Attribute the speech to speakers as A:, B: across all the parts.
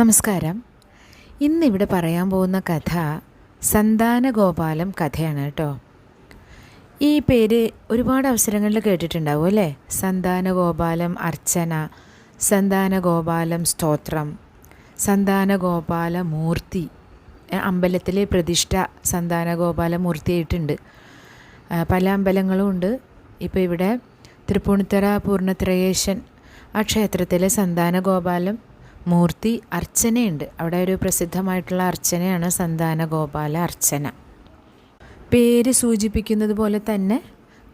A: നമസ്കാരം. ഇന്നിവിടെ പറയാൻ പോകുന്ന കഥ സന്താനഗോപാലം കഥയാണ് കേട്ടോ. ഈ പേര് ഒരുപാട് അവസരങ്ങളിൽ കേട്ടിട്ടുണ്ടാവും അല്ലേ? സന്താനഗോപാലം അർച്ചന സന്താനഗോപാലം സ്തോത്രം സന്താനഗോപാല മൂർത്തി അമ്പലത്തിലെ പ്രതിഷ്ഠ സന്താനഗോപാല മൂർത്തിയായിട്ടുണ്ട് പല അമ്പലങ്ങളും ഉണ്ട്. ഇപ്പോൾ ഇവിടെ തൃപ്പൂണിത്തറ പൂർണത്രയേശൻ ആ ക്ഷേത്രത്തിലെ സന്താനഗോപാലം മൂർത്തി അർച്ചനയുണ്ട്. അവിടെ ഒരു പ്രസിദ്ധമായിട്ടുള്ള അർച്ചനയാണ് സന്താന ഗോപാല അർച്ചന. പേര് സൂചിപ്പിക്കുന്നത് പോലെ തന്നെ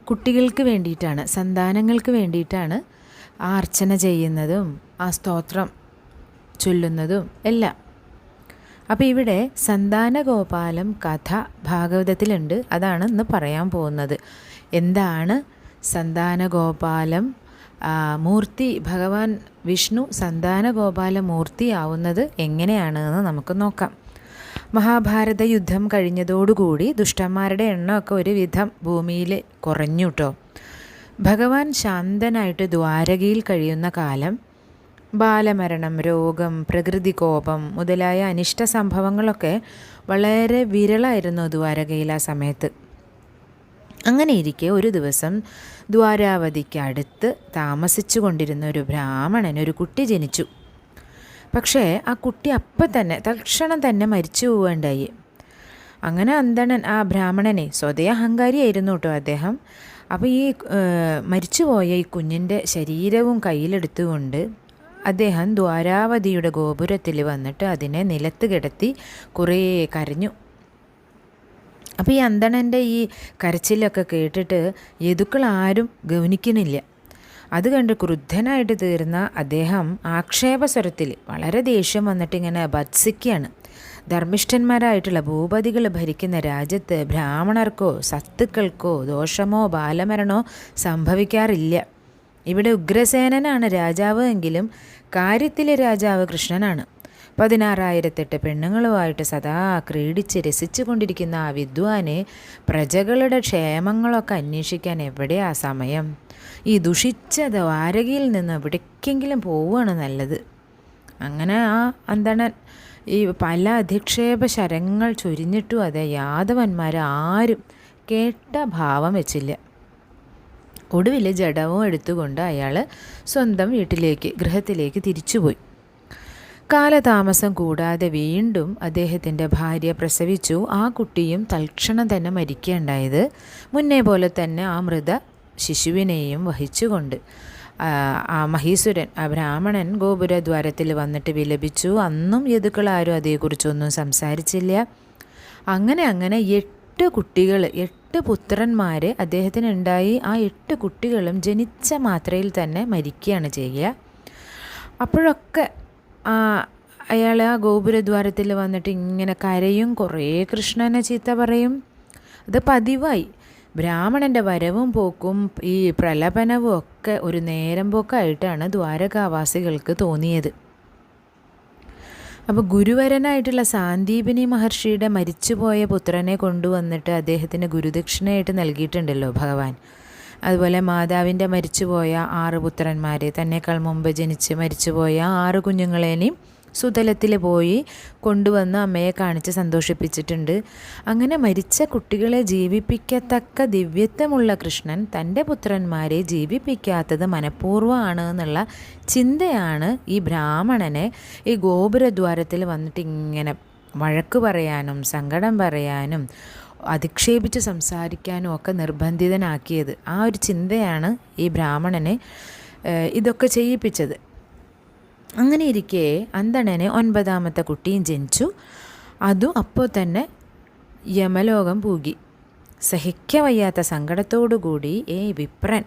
A: കുട്ടികൾക്ക് വേണ്ടിയിട്ടാണ് സന്താനങ്ങൾക്ക് വേണ്ടിയിട്ടാണ് ആ അർച്ചന ചെയ്യുന്നതും ആ സ്തോത്രം ചൊല്ലുന്നതും എല്ലാം. അപ്പോൾ ഇവിടെ സന്താന ഗോപാലം കഥ ഭാഗവതത്തിലുണ്ട്. അതാണ് ഇന്ന് പറയാൻ പോകുന്നത്. എന്താണ് സന്താനഗോപാലം ആ, മൂർത്തി ഭഗവാൻ വിഷ്ണു സന്താനഗോപാല മൂർത്തിയാവുന്നത് എങ്ങനെയാണ് എന്ന് നമുക്ക് നോക്കാം. മഹാഭാരത യുദ്ധം കഴിഞ്ഞതോടുകൂടി ദുഷ്ടന്മാരുടെ എണ്ണമൊക്കെ ഒരുവിധം ഭൂമിയിൽ കുറഞ്ഞു കേട്ടോ ഭഗവാൻ ശാന്തനായിട്ട് ദ്വാരകയിൽ കഴിയുന്ന കാലം ബാലമരണം രോഗം പ്രകൃതികോപം മുതലായ അനിഷ്ട സംഭവങ്ങളൊക്കെ വളരെ വിരളായിരുന്നു ദ്വാരകയിൽ ആ സമയത്ത്. അങ്ങനെ ഇരിക്കെ ഒരു ദിവസം ദ്വാരാവതിക്കടുത്ത് താമസിച്ചു കൊണ്ടിരുന്ന ഒരു ബ്രാഹ്മണൻ ഒരു കുട്ടി ജനിച്ചു. പക്ഷേ ആ കുട്ടി അപ്പം തന്നെ തൽക്ഷണം തന്നെ മരിച്ചു പോവുകയുണ്ടായി. അങ്ങനെ അന്തണൻ ആ ബ്രാഹ്മണനെ സ്വതേ അഹങ്കാരിയായിരുന്നു കേട്ടോ അദ്ദേഹം. അപ്പോൾ ഈ മരിച്ചുപോയ ഈ കുഞ്ഞിന്റെ ശരീരവും കയ്യിലെടുത്തുകൊണ്ട് അദ്ദേഹം ദ്വാരാവതിയുടെ ഗോപുരത്തിൽ വന്നിട്ട് അതിനെ നിലത്ത് കിടത്തി കുറേ കരഞ്ഞു. അപ്പോൾ ഈ അന്തണന്റെ ഈ കരച്ചിലൊക്കെ കേട്ടിട്ട് യതുക്കൾ ആരും ഗവനിക്കുന്നില്ല അത് കണ്ട് ക്രുദ്ധനായിട്ട് തീർന്ന അദ്ദേഹം ആക്ഷേപസ്വരത്തിൽ വളരെ ദേഷ്യം വന്നിട്ട് ഇങ്ങനെ ഭത്സിക്കുകയാണ് ധർമ്മിഷ്ഠന്മാരായിട്ടുള്ള ഭൂപതികൾ ഭരിക്കുന്ന രാജ്യത്ത് ബ്രാഹ്മണർക്കോ സത്തുക്കൾക്കോ ദോഷമോ ബാലമരണോ സംഭവിക്കാറില്ല. ഇവിടെ ഉഗ്രസേനനാണ് രാജാവ് എങ്കിലും കാര്യത്തിലെ രാജാവ് കൃഷ്ണനാണ്. പതിനാറായിരത്തെട്ട് പെണ്ണുങ്ങളുമായിട്ട് സദാ ക്രീഡിച്ച് രസിച്ചു കൊണ്ടിരിക്കുന്ന ആ വിദ്വാനെ പ്രജകളുടെ ക്ഷേമങ്ങളൊക്കെ അന്വേഷിക്കാൻ എവിടെയാ സമയം? ഈ ദുഷിച്ച ദ്വാരകയിൽ നിന്ന് എവിടേക്കെങ്കിലും പോവുകയാണ് നല്ലത്. അങ്ങനെ ആ അന്തണൻ ഈ പല അധിക്ഷേപ ശരങ്ങൾ ചൊരിഞ്ഞിട്ടും അതെ യാദവന്മാർ ആരും കേട്ട ഭാവം വെച്ചില്ല. ഒടുവിൽ ജഡവും എടുത്തുകൊണ്ട് അയാൾ സ്വന്തം വീട്ടിലേക്ക് ഗൃഹത്തിലേക്ക് തിരിച്ചുപോയി. കാലതാമസം കൂടാതെ വീണ്ടും അദ്ദേഹത്തിന്റെ ഭാര്യ പ്രസവിച്ചു. ആ കുട്ടിയും തൽക്ഷണം തന്നെ മരിക്കുകയുണ്ടായത് മുന്നേ പോലെ തന്നെ ആ മൃത ശിശുവിനെയും വഹിച്ചുകൊണ്ട്. ആ, മഹീസുരൻ ആ ബ്രാഹ്മണൻ ഗോപുരദ്വാരത്തിൽ വന്നിട്ട് വിലപിച്ചു. അന്നും യദുക്കൾ ആരും അതേക്കുറിച്ചൊന്നും സംസാരിച്ചില്ല. അങ്ങനെ അങ്ങനെ എട്ട് കുട്ടികൾ എട്ട് പുത്രന്മാർ അദ്ദേഹത്തിന് ഉണ്ടായി ആ എട്ട് കുട്ടികളും ജനിച്ച മാത്രയിൽ തന്നെ മരിക്കുകയാണ് ചെയ്യുക. അപ്പോഴൊക്കെ അയാൾ ആ ഗോപുരദ്വാരത്തിൽ വന്നിട്ട് ഇങ്ങനെ കരയും കുറേ കൃഷ്ണനെ ചീത്ത പറയും. അത് പതിവായി. ബ്രാഹ്മണന്റെ വരവും പോക്കും ഈ പ്രലപനവും ഒക്കെ ഒരു നേരം പോക്കായിട്ടാണ് ദ്വാരകാവാസികൾക്ക് തോന്നിയത്. അപ്പോൾ ഗുരുവരനായിട്ടുള്ള സാന്ദീപിനി മഹർഷിയുടെ മരിച്ചുപോയ പുത്രനെ കൊണ്ടുവന്നിട്ട് അദ്ദേഹത്തിന് ഗുരുദക്ഷിണയായിട്ട് നൽകിയിട്ടുണ്ടല്ലോ ഭഗവാൻ. അതുപോലെ മാതാവിന്റെ മരിച്ചുപോയ ആറ് പുത്രന്മാരെ. തന്നെക്കാൾ മുമ്പ് ജനിച്ച് മരിച്ചുപോയ ആറ് കുഞ്ഞുങ്ങളേനേയും സുതലത്തിൽ പോയി കൊണ്ടുവന്ന് അമ്മയെ കാണിച്ച് സന്തോഷിപ്പിച്ചിട്ടുണ്ട്. അങ്ങനെ മരിച്ച കുട്ടികളെ ജീവിപ്പിക്കത്തക്ക ദിവ്യത്വമുള്ള കൃഷ്ണൻ തന്റെ പുത്രന്മാരെ ജീവിപ്പിക്കാത്തത് മനഃപൂർവമാണ് എന്നുള്ള ചിന്തയാണ് ഈ ബ്രാഹ്മണനെ ഈ ഗോപുരദ്വാരത്തിൽ വന്നിട്ട് ഇങ്ങനെ വഴക്ക് പറയാനും സങ്കടം പറയാനും അധിക്ഷേപിച്ച് സംസാരിക്കാനും ഒക്കെ നിർബന്ധിതനാക്കിയത്. ആ ഒരു ചിന്തയാണ് ഈ ബ്രാഹ്മണനെ ഇതൊക്കെ ചെയ്യിപ്പിച്ചത്. അങ്ങനെ ഇരിക്കെ അന്തണനെ ഒൻപതാമത്തെ കുട്ടിയും ജനിച്ചു. അതും അപ്പോൾ തന്നെ യമലോകം പൂകി. സഹിക്കവയ്യാത്ത സങ്കടത്തോടുകൂടി ഏ വിപ്രൻ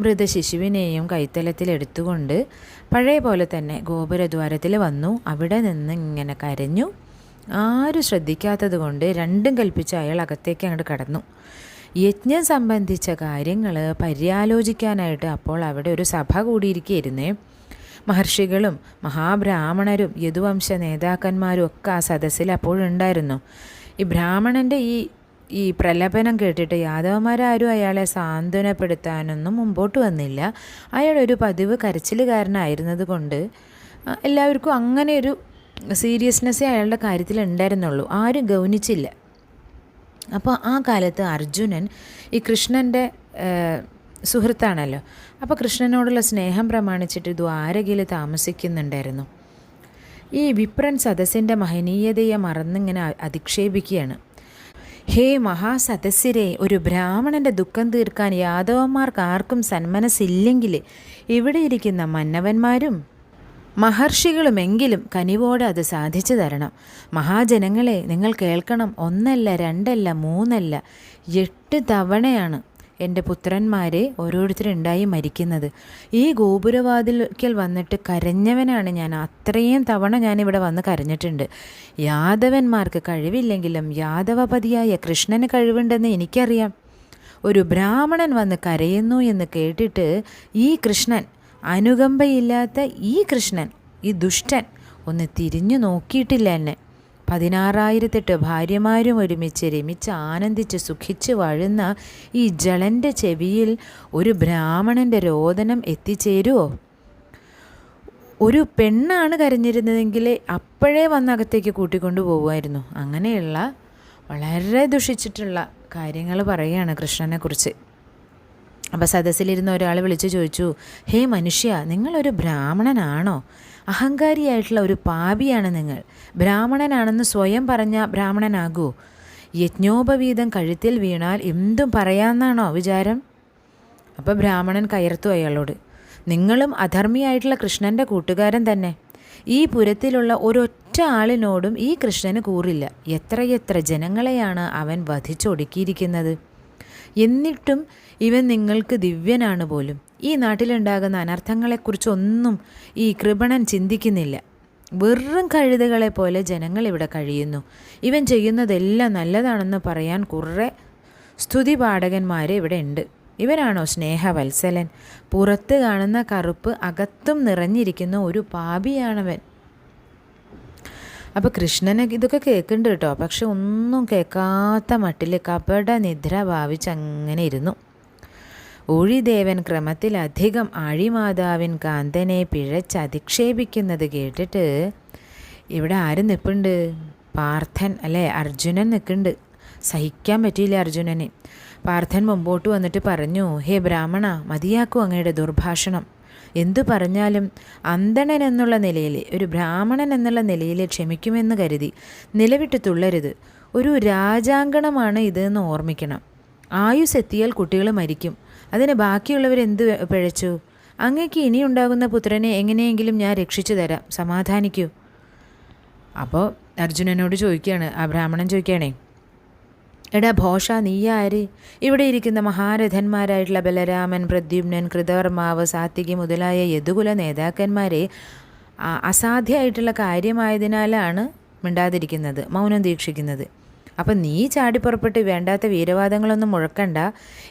A: മൃതശിശുവിനെയും കൈത്തലത്തിലെടുത്തുകൊണ്ട് പഴയ പോലെ തന്നെ ഗോപുരദ്വാരത്തിൽ വന്നു. അവിടെ നിന്ന് ഇങ്ങനെ കരഞ്ഞു. ആരും ശ്രദ്ധിക്കാത്തത് കൊണ്ട് രണ്ടും കൽപ്പിച്ച് അയാൾ അകത്തേക്ക് അങ്ങോട്ട് കടന്നു. യജ്ഞം സംബന്ധിച്ച കാര്യങ്ങൾ പര്യാലോചിക്കാനായിട്ട് അപ്പോൾ അവിടെ ഒരു സഭ കൂടിയിരിക്കുകയായിരുന്നേ മഹർഷികളും മഹാബ്രാഹ്മണരും യദുവംശ നേതാക്കന്മാരും ഒക്കെ ആ സദസ്സിൽ അപ്പോഴുണ്ടായിരുന്നു ഈ ബ്രാഹ്മണന്റെ ഈ ഈ പ്രലപനം കേട്ടിട്ട് യാദവന്മാരാരും അയാളെ സാന്ത്വനപ്പെടുത്താനൊന്നും മുമ്പോട്ട് വന്നില്ല. അയാളൊരു പതിവ് കരച്ചിലുകാരനായിരുന്നത് കൊണ്ട് എല്ലാവർക്കും അങ്ങനെ ഒരു സീരിയസ്നെസ്സേ അയാളുടെ കാര്യത്തിൽ ഉണ്ടായിരുന്നുള്ളൂ. ആരും ഗൗനിച്ചില്ല. അപ്പോൾ ആ കാലത്ത് അർജുനൻ ഈ കൃഷ്ണന്റെ സുഹൃത്താണല്ലോ. അപ്പോൾ കൃഷ്ണനോടുള്ള സ്നേഹം പ്രമാണിച്ചിട്ട് ദ്വാരകയിൽ താമസിക്കുന്നുണ്ടായിരുന്നു. ഈ വിപ്രൻ സദസ്സിന്റെ മഹനീയതയെ മറന്നിങ്ങനെ അധിക്ഷേപിക്കുകയാണ്. ഹേ മഹാസദസ്സിരെ ഒരു ബ്രാഹ്മണന്റെ ദുഃഖം തീർക്കാൻ യാദവന്മാർക്ക് ആർക്കും സന്മനസ്സില്ലെങ്കിൽ ഇവിടെ ഇരിക്കുന്ന മന്നവന്മാരും മഹർഷികളുമെങ്കിലും കനിവോടെ അത് സാധിച്ചു തരണം. മഹാജനങ്ങളെ നിങ്ങൾ കേൾക്കണം ഒന്നല്ല രണ്ടല്ല മൂന്നല്ല എട്ട് തവണയാണ് എന്റെ പുത്രന്മാരെ ഓരോരുത്തരുണ്ടായി മരിക്കുന്നത്. ഈ ഗോപുരവാതിൽക്കൽ വന്നിട്ട് കരഞ്ഞവനാണ് ഞാൻ. അത്രയും തവണ ഞാനിവിടെ വന്ന് കരഞ്ഞിട്ടുണ്ട്. യാദവന്മാർക്ക് കഴിവില്ലെങ്കിലും യാദവപതിയായ കൃഷ്ണന് കഴിവുണ്ടെന്ന് എനിക്കറിയാം. ഒരു ബ്രാഹ്മണൻ വന്ന് കരയുന്നു എന്ന് കേട്ടിട്ട് ഈ കൃഷ്ണൻ അനുകമ്പയില്ലാത്ത ഈ കൃഷ്ണൻ ഈ ദുഷ്ടൻ ഒന്ന് തിരിഞ്ഞു നോക്കിയിട്ടില്ല എന്നെ. പതിനാറായിരത്തെട്ട് ഭാര്യമാരും ഒരുമിച്ച് രമിച്ച് ആനന്ദിച്ച് സുഖിച്ച് വാഴുന്ന ഈ ജളന്റെ ചെവിയിൽ ഒരു ബ്രാഹ്മണന്റെ രോദനം എത്തിച്ചേരുമോ ഒരു പെണ്ണാണ് കരഞ്ഞിരുന്നതെങ്കിൽ അപ്പോഴേ വന്ന് അകത്തേക്ക് കൂട്ടിക്കൊണ്ടു പോകുമായിരുന്നു അങ്ങനെയുള്ള വളരെ ദുഷിച്ചിട്ടുള്ള കാര്യങ്ങൾ പറയുകയാണ് കൃഷ്ണനെക്കുറിച്ച്. അപ്പോൾ സദസ്സിലിരുന്ന ഒരാൾ വിളിച്ചു ചോദിച്ചു ഹേ മനുഷ്യ നിങ്ങളൊരു ബ്രാഹ്മണനാണോ? അഹങ്കാരിയായിട്ടുള്ള ഒരു പാപിയാണ് നിങ്ങൾ. ബ്രാഹ്മണനാണെന്ന് സ്വയം പറഞ്ഞ ബ്രാഹ്മണനാകൂ. യജ്ഞോപവീതം കഴുത്തിൽ വീണാൽ എന്തും പറയാമെന്നാണോ വിചാരം? അപ്പോൾ ബ്രാഹ്മണൻ കയർത്തു അയാളോട് നിങ്ങളും അധർമ്മിയായിട്ടുള്ള കൃഷ്ണന്റെ കൂട്ടുകാരൻ തന്നെ. ഈ പുരത്തിലുള്ള ഒരൊറ്റ ആളിനോടും ഈ കൃഷ്ണന് കൂറില്ല. എത്രയെത്ര ജനങ്ങളെയാണ് അവൻ വധിച്ചൊടുക്കിയിരിക്കുന്നത്? എന്നിട്ടും ഇവൻ നിങ്ങൾക്ക് ദിവ്യനാണ് പോലും. ഈ നാട്ടിലുണ്ടാകുന്ന അനർത്ഥങ്ങളെക്കുറിച്ചൊന്നും ഈ കൃപണൻ ചിന്തിക്കുന്നില്ല. വെറും കഴുതകളെ പോലെ ജനങ്ങൾ ഇവിടെ കഴിയുന്നു. ഇവൻ ചെയ്യുന്നതെല്ലാം നല്ലതാണെന്ന് പറയാൻ കുറേ സ്തുതി പാഠകന്മാർ ഇവിടെ ഉണ്ട്. ഇവനാണോ സ്നേഹവത്സലൻ? പുറത്ത് കാണുന്ന കറുപ്പ് അകത്തും നിറഞ്ഞിരിക്കുന്ന ഒരു പാപിയാണവൻ. അപ്പോൾ കൃഷ്ണനെ ഇതൊക്കെ കേൾക്കുന്നുണ്ട് കേട്ടോ. പക്ഷെ ഒന്നും കേൾക്കാത്ത മട്ടിൽ കപട നിദ്ര ഭാവിച്ച് അങ്ങനെ ഇരുന്നു. ഊഴിദേവൻ ക്രമത്തിലധികം ആഴിമാതാവിൻ കാന്തനെ പിഴച്ച് അധിക്ഷേപിക്കുന്നത് കേട്ടിട്ട് ഇവിടെ ആര് നിൽപ്പുണ്ട് പാർത്ഥൻ അല്ലേ? അർജുനൻ നിൽക്കുന്നുണ്ട് സഹിക്കാൻ പറ്റിയില്ല അർജുനന്. പാർത്ഥൻ മുമ്പോട്ട് വന്നിട്ട് പറഞ്ഞു ഹേ ബ്രാഹ്മണ മതിയാക്കൂ അങ്ങയുടെ ദുർഭാഷണം. എന്തു പറഞ്ഞാലും അന്തണൻ എന്നുള്ള നിലയിൽ ഒരു ബ്രാഹ്മണൻ എന്നുള്ള നിലയിൽ ക്ഷമിക്കുമെന്ന് കരുതി നിലവിട്ട് തുള്ളരുത്. ഒരു രാജാങ്കണമാണ് ഇതെന്ന് ഓർമ്മിക്കണം. ആയുസ് എത്തിയാൽ കുട്ടികൾ മരിക്കും. അതിന് ബാക്കിയുള്ളവരെന്ത് പിഴച്ചു? അങ്ങേക്ക് ഇനിയുണ്ടാകുന്ന പുത്രനെ എങ്ങനെയെങ്കിലും ഞാൻ രക്ഷിച്ചു തരാം. സമാധാനിക്കൂ. അപ്പോൾ അർജുനനോട് ചോദിക്കുകയാണ് ആ ബ്രാഹ്മണൻ ചോദിക്കുകയാണേ എടാ ഭോഷ നീയാര്? ഇവിടെ ഇരിക്കുന്ന മഹാരഥന്മാരായിട്ടുള്ള ബലരാമൻ പ്രദ്യുമ്നൻ കൃതവർമാവ് സാത്വികി മുതലായ യദുകുല നേതാക്കന്മാരെ അസാധ്യമായിട്ടുള്ള കാര്യമായതിനാലാണ് മിണ്ടാതിരിക്കുന്നത് മൗനം ദീക്ഷിക്കുന്നത്. അപ്പം നീ ചാടിപ്പുറപ്പെട്ട് വേണ്ടാത്ത വീരവാദങ്ങളൊന്നും മുഴക്കണ്ട.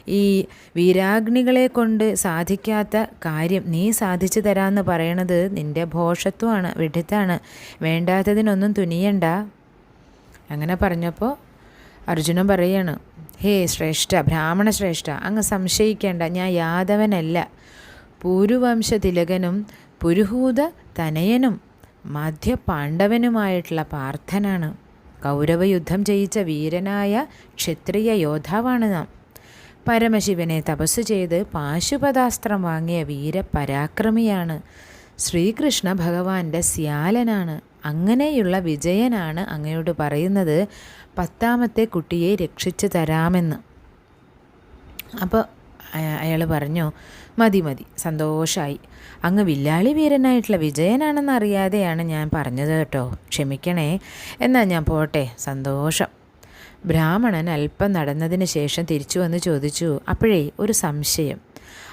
A: ഈ വീരാഗ്നികളെ കൊണ്ട് സാധിക്കാത്ത കാര്യം നീ സാധിച്ചു തരാമെന്ന് പറയണത് നിന്റെ ഭോഷത്വമാണ് വിഡിത്താണ്. വേണ്ടാത്തതിനൊന്നും തുനിയണ്ട. അങ്ങനെ പറഞ്ഞപ്പോൾ അർജുനൻ പറയാണ് ഹേ ശ്രേഷ്ഠ ബ്രാഹ്മണ ശ്രേഷ്ഠ അങ്ങ് സംശയിക്കേണ്ട ഞാൻ യാദവനല്ല. പൂരുവംശ തിലകനും പുരുഹൂത തനയനും മധ്യപാണ്ഡവനുമായിട്ടുള്ള പാർത്ഥനാണ്. കൗരവയുദ്ധം ജയിച്ച വീരനായ ക്ഷത്രിയ യോദ്ധാവാണ് നാം. പരമശിവനെ തപസ് ചെയ്ത് പാശുപതാസ്ത്രം വാങ്ങിയ വീരപരാക്രമിയാണ്. ശ്രീകൃഷ്ണ ഭഗവാന്റെ സ്യാലനാണ്. അങ്ങനെയുള്ള വിജയനാണ് അങ്ങയോട് പറയുന്നത്. പത്താമത്തെ കുട്ടിയെ രക്ഷിച്ചു തരാമെന്ന്. അപ്പോൾ അയാൾ പറഞ്ഞു മതി മതി സന്തോഷമായി അങ്ങ് വില്ലാളി വീരനായിട്ടുള്ള വിജയനാണെന്ന് അറിയാതെയാണ് ഞാൻ പറഞ്ഞത് കേട്ടോ. ക്ഷമിക്കണേ. എന്നാൽ ഞാൻ പോട്ടെ. സന്തോഷം. ബ്രാഹ്മണൻ അല്പം നടന്നതിന് ശേഷം തിരിച്ചു വന്ന് ചോദിച്ചു അപ്പോഴേ ഒരു സംശയം.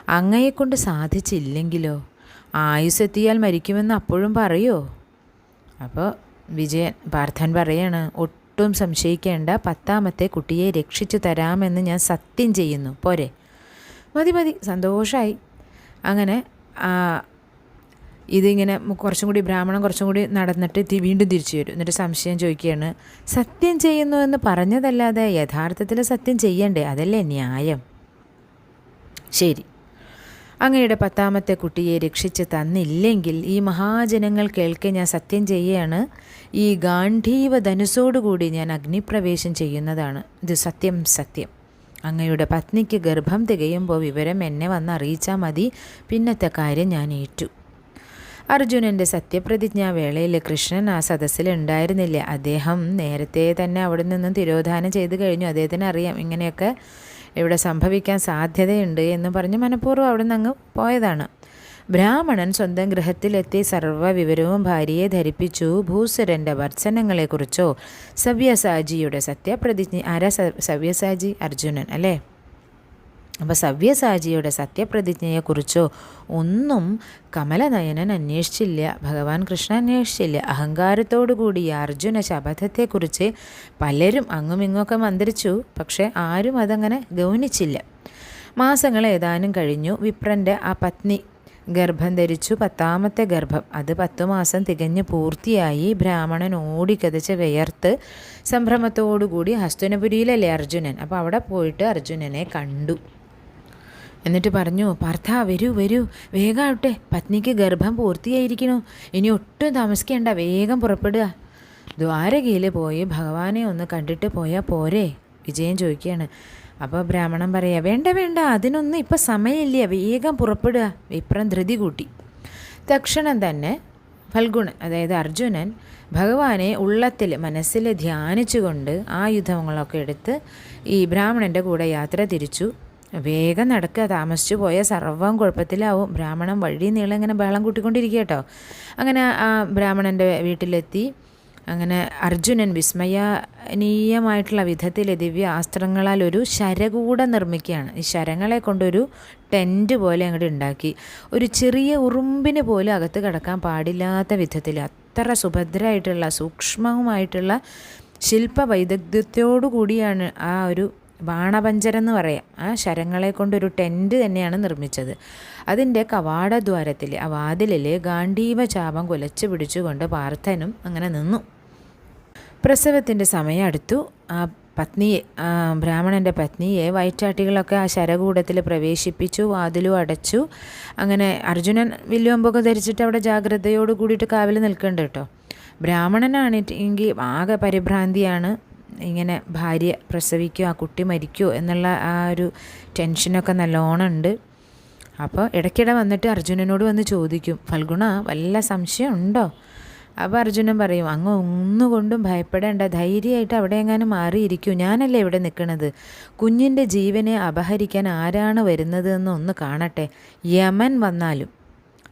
A: അങ്ങയെക്കൊണ്ട് സാധിച്ചില്ലെങ്കിലോ? ആയുസെത്തിയാൽ മരിക്കുമെന്ന് അപ്പോഴും പറയോ? അപ്പോൾ വിജയൻ പാർത്ഥൻ പറയാണ് ഒട്ടും സംശയിക്കേണ്ട പത്താമത്തെ കുട്ടിയെ രക്ഷിച്ചു തരാമെന്ന് ഞാൻ സത്യം ചെയ്യുന്നു. പോരെ. മതി മതി. സന്തോഷമായി അങ്ങനെ ഇതിങ്ങനെ കുറച്ചും കൂടി ബ്രാഹ്മണൻ കുറച്ചും കൂടി നടന്നിട്ട് വീണ്ടും തിരിച്ചു വരും. എന്നിട്ട് സംശയം ചോദിക്കുകയാണ് സത്യം ചെയ്യുന്നു എന്ന് പറഞ്ഞതല്ലാതെ യഥാർത്ഥത്തിൽ സത്യം ചെയ്യണ്ടേ? അതല്ലേ ന്യായം? ശരി. അങ്ങയുടെ പത്താമത്തെ കുട്ടിയെ രക്ഷിച്ച് തന്നില്ലെങ്കിൽ ഈ മഹാജനങ്ങൾ കേൾക്കെ ഞാൻ സത്യം ചെയ്യുകയാണ് ഈ ഗാന്ധീവ ധനുസോടുകൂടി ഞാൻ അഗ്നിപ്രവേശം ചെയ്യുന്നതാണ്. ഇത് സത്യം സത്യം. അങ്ങയുടെ പത്നിക്ക് ഗർഭം തികയുമ്പോൾ വിവരം എന്നെ വന്ന് അറിയിച്ചാൽ മതി. പിന്നത്തെ കാര്യം ഞാൻ ഏറ്റു. അർജുനന്റെ സത്യപ്രതിജ്ഞാവേളയിൽ കൃഷ്ണൻ ആ സദസ്സിൽ ഉണ്ടായിരുന്നില്ല? അദ്ദേഹം നേരത്തെ തന്നെ അവിടെ നിന്നും തിരോധാനം ചെയ്ത് കഴിഞ്ഞു. അദ്ദേഹത്തിന് അറിയാം ഇങ്ങനെയൊക്കെ ഇവിടെ സംഭവിക്കാൻ സാധ്യതയുണ്ട് എന്ന് പറഞ്ഞ് മനഃപൂർവം അവിടെ നിന്ന് അങ്ങ് പോയതാണ്. ബ്രാഹ്മണൻ സ്വന്തം ഗൃഹത്തിലെത്തി സർവ വിവരവും ഭാര്യയെ ധരിപ്പിച്ചു. ഭൂസുരന്റെ വർസനങ്ങളെക്കുറിച്ചോ സവ്യസാജിയുടെ സത്യപ്രതിജ്ഞ ആരാ സവ്യസാജി അർജുനൻ അല്ലേ? അപ്പോൾ സവ്യസാജിയുടെ സത്യപ്രതിജ്ഞയെക്കുറിച്ചോ ഒന്നും കമലനയനൻ അന്വേഷിച്ചില്ല. ഭഗവാൻ കൃഷ്ണൻ അന്വേഷിച്ചില്ല. അഹങ്കാരത്തോടുകൂടി അർജുന ശപഥത്തെക്കുറിച്ച് പലരും അങ്ങുമിങ്ങൊക്കെ മന്ത്രിച്ചു. പക്ഷേ ആരും അതങ്ങനെ ഗൗനിച്ചില്ല. മാസങ്ങൾ ഏതാനും കഴിഞ്ഞു. വിപ്രന്റെ ആ പത്നി ഗർഭം ധരിച്ചു. പത്താമത്തെ ഗർഭം. അത് പത്തു മാസം തികഞ്ഞ് പൂർത്തിയായി. ബ്രാഹ്മണൻ ഓടിക്കതച്ച് വിയർത്ത് സംഭ്രമത്തോടുകൂടി ഹസ്തനപുരിയിലല്ലേ അർജുനൻ? അപ്പോൾ അവിടെ പോയിട്ട് അർജുനനെ കണ്ടു. എന്നിട്ട് പറഞ്ഞു പാർത്ഥ വരൂ വരൂ. വേഗമാവട്ടെ പത്നിക്ക് ഗർഭം പൂർത്തിയായിരിക്കണു ഇനി ഒട്ടും താമസിക്കേണ്ട. വേഗം പുറപ്പെടുക. ദ്വാരകയിൽ പോയി ഭഗവാനെ ഒന്ന് കണ്ടിട്ട് പോയാൽ പോരെ? വിജയൻ ചോദിക്കുകയാണ്. അപ്പോൾ ബ്രാഹ്മണൻ പറയുക വേണ്ട വേണ്ട. അതിനൊന്നും ഇപ്പം സമയമില്ല. വേഗം പുറപ്പെടുക. വിപ്രം ധൃതി കൂട്ടി. തക്ഷണം തന്നെ ഫൽഗുണൻ അതായത് അർജുനൻ ഭഗവാനെ ഉള്ളത്തിൽ മനസ്സിൽ ധ്യാനിച്ചുകൊണ്ട് ആയുധങ്ങളൊക്കെ എടുത്ത് ഈ ബ്രാഹ്മണന്റെ കൂടെ യാത്ര തിരിച്ചു. വേഗം നടക്കുക താമസിച്ചു പോയ സർവം കുഴപ്പത്തിലാവും. ബ്രാഹ്മണൻ വഴി നീളം ഇങ്ങനെ ബഹളം കൂട്ടിക്കൊണ്ടിരിക്കുക കേട്ടോ. അങ്ങനെ ആ ബ്രാഹ്മണന്റെ വീട്ടിലെത്തി. അങ്ങനെ അർജുനൻ വിസ്മയനീയമായിട്ടുള്ള വിധത്തിൽ ദിവ്യ അസ്ത്രങ്ങളാൽ ഒരു ശരകൂടം നിർമ്മിക്കുകയാണ്. ഈ ശരങ്ങളെ കൊണ്ടൊരു ടെന്റ് പോലെ അങ്ങോട്ട് ഉണ്ടാക്കി. ഒരു ചെറിയ ഉറുമ്പിന് പോലും അകത്ത് കിടക്കാൻ പാടില്ലാത്ത വിധത്തിൽ അത്ര സുഭദ്രമായിട്ടുള്ള സൂക്ഷ്മവുമായിട്ടുള്ള ശില്പ വൈദഗ്ധ്യത്തോടു കൂടിയാണ് ആ ഒരു ബാണപഞ്ചരം എന്ന് പറയാം. ആ ശരങ്ങളെ കൊണ്ടൊരു ടെന്റ് തന്നെയാണ് നിർമ്മിച്ചത്. അതിന്റെ കവാടദ്വാരത്തിൽ ആ വാതിലിൽ ഗാന്ധീവ ചാപം കുലച്ചു പിടിച്ചുകൊണ്ട് പാർത്ഥനും അങ്ങനെ നിന്നു. പ്രസവത്തിന്റെ സമയം അടുത്തു. ആ പത്നിയെ ബ്രാഹ്മണന്റെ പത്നിയെ വയറ്റാട്ടികളൊക്കെ ആ ശരകൂടത്തിൽ പ്രവേശിപ്പിച്ചു വാതിലും അടച്ചു. അങ്ങനെ അർജുനൻ വില്ലുവമ്പൊക്കെ ധരിച്ചിട്ട് അവിടെ ജാഗ്രതയോട് കൂടിയിട്ട് കാവിൽ നിൽക്കുന്നുണ്ട് കേട്ടോ. ബ്രാഹ്മണനാണെങ്കിൽ ആകെ പരിഭ്രാന്തിയാണ്. ഇങ്ങനെ ഭാര്യ പ്രസവിക്കുമോ ആ കുട്ടി മരിക്കുമോ എന്നുള്ള ആ ഒരു ടെൻഷനൊക്കെ നല്ലോണം ഉണ്ട് അപ്പോൾ ഇടയ്ക്കിടെ വന്നിട്ട് അർജുനനോട് വന്ന് ചോദിക്കും ഫൽഗുണ വല്ല സംശയം ഉണ്ടോ അപ്പോൾ അർജുനൻ പറയും അങ്ങ് ഒന്നുകൊണ്ടും ഭയപ്പെടേണ്ട ധൈര്യമായിട്ട് അവിടെ എങ്ങാനും മാറിയിരിക്കൂ. ഞാനല്ലേ ഇവിടെ നിൽക്കുന്നത് കുഞ്ഞിന്റെ ജീവനെ അപഹരിക്കാൻ ആരാണ് വരുന്നത് എന്ന് ഒന്ന് കാണട്ടെ. യമൻ വന്നാലും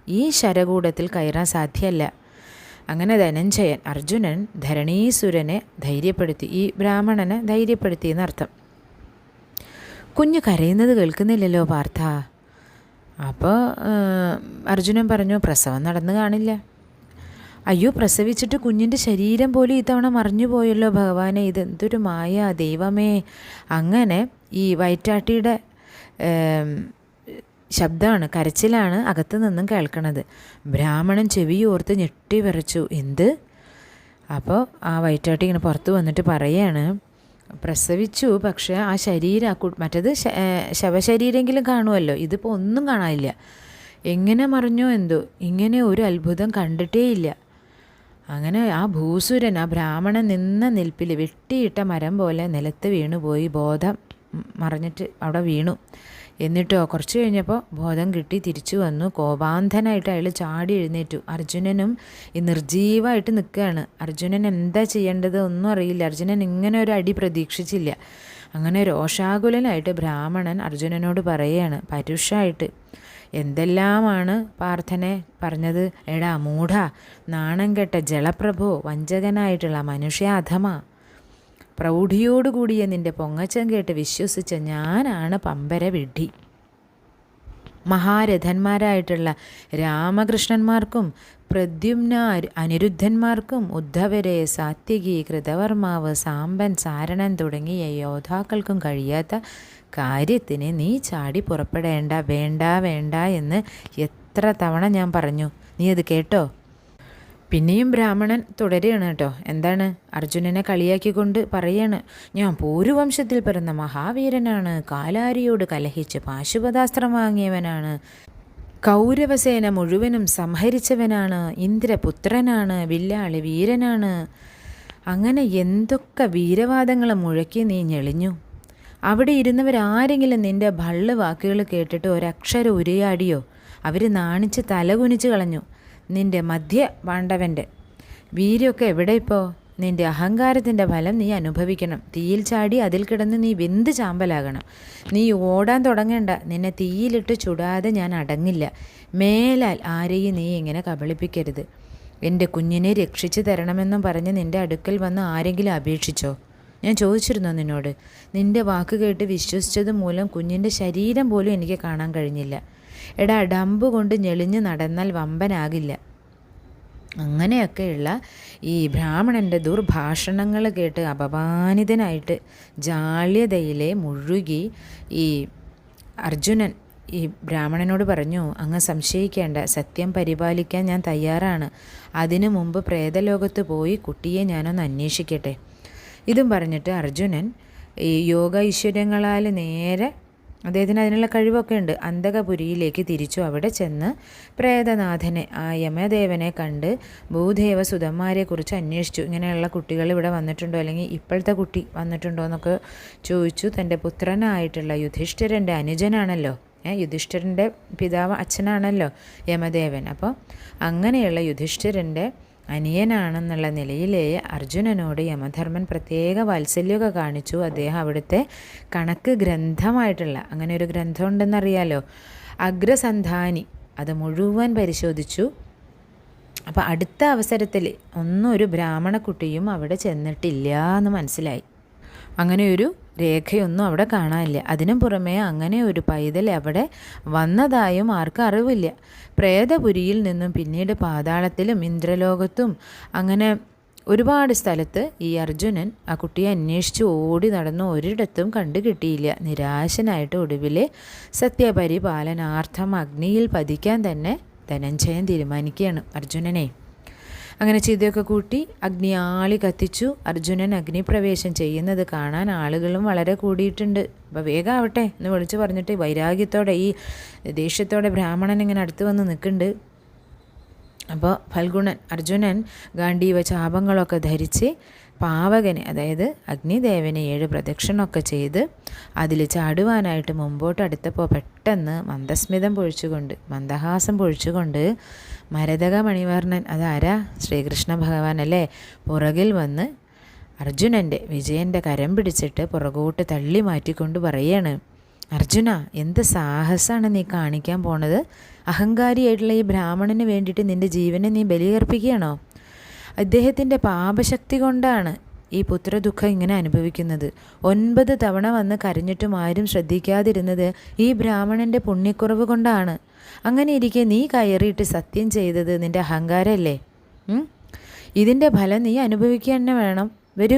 A: ഈ ശരകൂടത്തിൽ കയറാൻ സാധ്യമല്ല അങ്ങനെ ധനഞ്ജയൻ അർജുനൻ ധരണീസുരനെ ധൈര്യപ്പെടുത്തി ഈ ബ്രാഹ്മണനെ ധൈര്യപ്പെടുത്തി എന്നർത്ഥം. കുഞ്ഞ് കരയുന്നത് കേൾക്കുന്നില്ലല്ലോ പാർത്ഥ. അപ്പോൾ അർജുനൻ പറഞ്ഞു പ്രസവം നടന്നു കാണില്ല. അയ്യോ പ്രസവിച്ചിട്ട് കുഞ്ഞിന്റെ ശരീരം പോലും ഇത്തവണ മറിഞ്ഞു പോയല്ലോ ഭഗവാനെ. ഇതെന്തൊരു മായ ദൈവമേ. അങ്ങനെ ഈ വയറ്റാട്ടിയുടെ ശബ്ദമാണ് കരച്ചിലാണ് അകത്തു നിന്നും കേൾക്കണത്. ബ്രാഹ്മണൻ ചെവിയോർത്ത് ഞെട്ടി വിറച്ചു എന്ത്? അപ്പോൾ ആ വയറ്റാട്ടി ഇങ്ങനെ പുറത്ത് വന്നിട്ട് പറയാണ് പ്രസവിച്ചു പക്ഷേ ആ ശരീരം ആ മറ്റത് ശവശരീരമെങ്കിലും കാണുമല്ലോ ഇതിപ്പോൾ ഒന്നും കാണാനില്ല. എങ്ങനെ മറിഞ്ഞോ എന്തോ? ഇങ്ങനെ ഒരു അത്ഭുതം കണ്ടിട്ടേയില്ല. അങ്ങനെ ആ ഭൂസുരൻ ആ ബ്രാഹ്മണൻ നിന്ന നിൽപ്പിൽ വെട്ടിയിട്ട മരം പോലെ നിലത്ത് വീണുപോയി ബോധം മറിഞ്ഞിട്ട് അവിടെ വീണു. എന്നിട്ടോ കുറച്ച് കഴിഞ്ഞപ്പോൾ ബോധം കിട്ടി തിരിച്ചു വന്നു. കോപാന്ധനായിട്ട് അയാൾ ചാടി എഴുന്നേറ്റു. അർജുനനും നിർജീവമായിട്ട് നിൽക്കുകയാണ് അർജുനൻ എന്താ ചെയ്യേണ്ടത് ഒന്നും അറിയില്ല. അർജുനൻ ഇങ്ങനെ ഒരു അടി പ്രതീക്ഷിച്ചില്ല. അങ്ങനെ രോഷാകുലനായിട്ട് ബ്രാഹ്മണൻ അർജുനനോട് പറയുകയാണ് പരുഷായിട്ട്. എന്തെല്ലാമാണ് പാർത്ഥനെ പറഞ്ഞത്? എടാ മൂഢ നാണം കെട്ട ജലപ്രഭോ വഞ്ചകനായിട്ടുള്ള മനുഷ്യാധമ. പ്രൗഢിയോടുകൂടിയ നിന്റെ പൊങ്ങച്ചം കേട്ട് വിശ്വസിച്ച ഞാനാണ് പമ്പര വിഡ്ഢി. മഹാരഥന്മാരായിട്ടുള്ള രാമകൃഷ്ണന്മാർക്കും പ്രദ്യുമ്ന അനിരുദ്ധന്മാർക്കും ഉദ്ധവരെ സാത്യകി കൃതവർമാവ് സാമ്പൻ സാരണൻ തുടങ്ങിയ യോദ്ധാക്കൾക്കും കഴിയാത്ത കാര്യത്തിന് നീ ചാടി പുറപ്പെടേണ്ട വേണ്ട വേണ്ട എന്ന് എത്ര തവണ ഞാൻ പറഞ്ഞു. നീ അത് കേട്ടോ? പിന്നെയും ബ്രാഹ്മണൻ തുടരുകയാണ് കേട്ടോ. എന്താണ്? അർജുനനെ കളിയാക്കിക്കൊണ്ട് പറയാണ് ഞാൻ പൂരുവംശത്തിൽ പിറന്ന മഹാവീരനാണ്. കാലാരിയോട് കലഹിച്ച് പാശുപതാസ്ത്രം വാങ്ങിയവനാണ്. കൗരവസേന മുഴുവനും സംഹരിച്ചവനാണ്. ഇന്ദ്രപുത്രനാണ്. വില്ലാളി വീരനാണ്. അങ്ങനെ എന്തൊക്കെ വീരവാദങ്ങൾ മുഴക്കി നീ ഞെളിഞ്ഞു? അവിടെ ഇരുന്നവരാരെങ്കിലും നിന്റെ ഭള്ള് വാക്കുകൾ കേട്ടിട്ട് ഒരക്ഷരം ഉരയാടിയോ? അവർ നാണിച്ച് തലകുനിച്ച് കളഞ്ഞു. നിന്റെ മധ്യ പാണ്ഡവന്റെ വീര്യമൊക്കെ എവിടെ ഇപ്പോൾ നിന്റെ അഹങ്കാരത്തിന്റെ ഫലം നീ അനുഭവിക്കണം. തീയിൽ ചാടി അതിൽ കിടന്ന് നീ വെന്ത് ചാമ്പലാകണം. നീ ഓടാൻ തുടങ്ങേണ്ട. നിന്നെ തീയിലിട്ട് ചുടാതെ ഞാൻ അടങ്ങില്ല. മേലാൽ ആരെയും നീ ഇങ്ങനെ കബളിപ്പിക്കരുത്. എന്റെ കുഞ്ഞിനെ രക്ഷിച്ചു തരണമെന്നും പറഞ്ഞ് നിന്റെ അടുക്കൽ വന്ന് ആരെങ്കിലും അപേക്ഷിച്ചോ? ഞാൻ ചോദിച്ചിരുന്നോ നിന്നോട്? നിന്റെ വാക്ക് കേട്ട് വിശ്വസിച്ചത് മൂലം കുഞ്ഞിന്റെ ശരീരം പോലും എനിക്ക് കാണാൻ കഴിഞ്ഞില്ല. എടാ ഡമ്പ് കൊണ്ട് ഞെളിഞ്ഞ് നടന്നാൽ വമ്പനാകില്ല. അങ്ങനെയൊക്കെയുള്ള ഈ ബ്രാഹ്മണന്റെ ദുർഭാഷണങ്ങൾ കേട്ട് അപമാനിതനായിട്ട് ജാള്യതയിലെ മുഴുകി ഈ അർജുനൻ ഈ ബ്രാഹ്മണനോട് പറഞ്ഞു അങ്ങ് സംശയിക്കേണ്ട സത്യം പരിപാലിക്കാൻ ഞാൻ തയ്യാറാണ്. അതിനു മുമ്പ് പ്രേതലോകത്ത് പോയി കുട്ടിയെ ഞാനൊന്ന് അന്വേഷിക്കട്ടെ. ഇതും പറഞ്ഞിട്ട് അർജുനൻ ഈ യോഗ ഐശ്വര്യങ്ങളാൽ നേരെ അദ്ദേഹത്തിന് അതിനുള്ള കഴിവൊക്കെ ഉണ്ട് അന്തകപുരിയിലേക്ക് തിരിച്ചു അവിടെ ചെന്ന് പ്രേതനാഥനെ ആ യമദേവനെ കണ്ട് ഭൂദേവ സുധന്മാരെക്കുറിച്ച് അന്വേഷിച്ചു. ഇങ്ങനെയുള്ള കുട്ടികൾ ഇവിടെ വന്നിട്ടുണ്ടോ? അല്ലെങ്കിൽ ഇപ്പോഴത്തെ കുട്ടി വന്നിട്ടുണ്ടോ എന്നൊക്കെ ചോദിച്ചു. തന്റെ പുത്രനായിട്ടുള്ള യുധിഷ്ഠിരന്റെ അനുജനാണല്ലോ. യുധിഷ്ഠിരന്റെ പിതാവ് അച്ഛനാണല്ലോ യമദേവൻ. അപ്പോൾ അങ്ങനെയുള്ള യുധിഷ്ഠിരന്റെ അനിയനാണെന്നുള്ള നിലയിലേ അർജുനനോട് യമധർമ്മൻ പ്രത്യേക വാത്സല്യമൊക്കെ കാണിച്ചു. അദ്ദേഹം അവിടുത്തെ കണക്ക് ഗ്രന്ഥമായിട്ടുള്ള അങ്ങനെ ഒരു ഗ്രന്ഥം ഉണ്ടെന്നറിയാലോ അഗ്രസന്ധാനി അത് മുഴുവൻ പരിശോധിച്ചു. അപ്പോൾ അടുത്ത അവസരത്തിൽ ഒന്നും ഒരു ബ്രാഹ്മണ കുട്ടിയും അവിടെ ചെന്നിട്ടില്ല എന്ന് മനസ്സിലായി. അങ്ങനെ ഒരു രേഖയൊന്നും അവിടെ കാണാനില്ല. അതിനു പുറമേ അങ്ങനെ ഒരു പൈതൽ അവിടെ വന്നതായും ആർക്കും അറിവില്ല. പ്രേതപുരിയിൽ നിന്നും പിന്നീട് പാതാളത്തിലും ഇന്ദ്രലോകത്തും അങ്ങനെ ഒരുപാട് സ്ഥലത്ത് ഈ അർജുനൻ ആ കുട്ടിയെ അന്വേഷിച്ച് ഓടി നടന്നു ഒരിടത്തും കണ്ടു കിട്ടിയില്ല നിരാശനായിട്ട് ഒടുവിൽ സത്യപരിപാലനാർത്ഥം അഗ്നിയിൽ പതിക്കാൻ തന്നെ ധനഞ്ജയൻ തീരുമാനിക്കുകയാണ് അർജുനനെ. അങ്ങനെ ചിതയൊക്കെ കൂട്ടി അഗ്നി ആളി കത്തിച്ചു. അർജുനൻ അഗ്നിപ്രവേശം ചെയ്യുന്നത് കാണാൻ ആളുകളും വളരെ കൂടിയിട്ടുണ്ട്. അപ്പോൾ വേഗം വേഗമാവട്ടെ എന്ന് വിളിച്ചു പറഞ്ഞിട്ട് വൈരാഗ്യത്തോടെ ഈ ദേഷ്യത്തോടെ ബ്രാഹ്മണൻ ഇങ്ങനെ അടുത്ത് വന്ന് നിൽക്കുന്നുണ്ട്. അപ്പോൾ ഫൽഗുണൻ അർജുനൻ ഗാന്ധീവ ചാപങ്ങളൊക്കെ ധരിച്ച് പാവകനെ അതായത് അഗ്നിദേവനെ ഏഴ് പ്രദക്ഷിണമൊക്കെ ചെയ്ത് അതിൽ ചാടുവാനായിട്ട് മുമ്പോട്ട് അടുത്തപ്പോൾ പെട്ടെന്ന് മന്ദസ്മിതം പൊഴിച്ചുകൊണ്ട് മന്ദഹാസം പൊഴിച്ചുകൊണ്ട് മരതക മണിവർണൻ. അതാരാ? ശ്രീകൃഷ്ണ ഭഗവാൻ അല്ലേ പുറകിൽ വന്ന് അർജുനന്റെ വിജയന്റെ കരം പിടിച്ചിട്ട് പുറകോട്ട് തള്ളി മാറ്റിക്കൊണ്ട് പറയാണ് അർജുന എന്ത് സാഹസമാണ് നീ കാണിക്കാൻ പോണത്? അഹങ്കാരിയായിട്ടുള്ള ഈ ബ്രാഹ്മണന് വേണ്ടിയിട്ട് നിന്റെ ജീവനെ നീ ബലിയർപ്പിക്കുകയാണോ? അദ്ദേഹത്തിന്റെ പാപശക്തി കൊണ്ടാണ് ഈ പുത്രദുഃഖം ഇങ്ങനെ അനുഭവിക്കുന്നത്. ഒൻപത് തവണ വന്ന് കരഞ്ഞിട്ടും ആരും ശ്രദ്ധിക്കാതിരുന്നത് ഈ ബ്രാഹ്മണന്റെ പുണ്യക്കുറവ് കൊണ്ടാണ്. അങ്ങനെ ഇരിക്കെ നീ കയറിയിട്ട് സത്യം ചെയ്തത് നിന്റെ അഹങ്കാരമല്ലേ ഇതിന്റെ ഫലം നീ അനുഭവിക്കുക തന്നെ വേണം. വരൂ.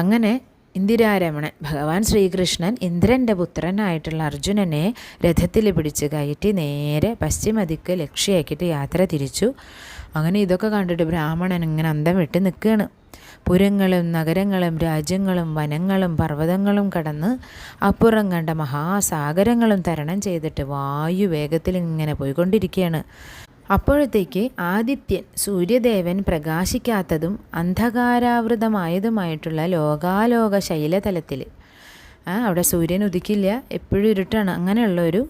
A: അങ്ങനെ ഇന്ദിരാരമണൻ ഭഗവാൻ ശ്രീകൃഷ്ണൻ ഇന്ദ്രന്റെ പുത്രനായിട്ടുള്ള അർജുനനെ രഥത്തിൽ പിടിച്ച് കയറ്റി നേരെ പശ്ചിമദിക്ക് ലക്ഷ്യമാക്കിയിട്ട് യാത്ര തിരിച്ചു. അങ്ങനെ ഇതൊക്കെ കണ്ടിട്ട് ബ്രാഹ്മണൻ ഇങ്ങനെ അന്തം വിട്ട് നിൽക്കുകയാണ് പുരങ്ങളും നഗരങ്ങളും രാജ്യങ്ങളും വനങ്ങളും പർവതങ്ങളും കടന്ന് അപ്പുറം കണ്ട മഹാസാഗരങ്ങളും തരണം ചെയ്തിട്ട് വായു വേഗത്തിൽ ഇങ്ങനെ പോയിക്കൊണ്ടിരിക്കുകയാണ് അപ്പോഴത്തേക്ക് ആദിത്യൻ സൂര്യദേവൻ പ്രകാശിക്കാത്തതും അന്ധകാരാവൃതമായതുമായിട്ടുള്ള ലോകാലോക ശൈലതലത്തിൽ അവിടെ സൂര്യൻ ഉദിക്കില്ല എപ്പോഴും ഇരുട്ടാണ്. അങ്ങനെയുള്ളൊരു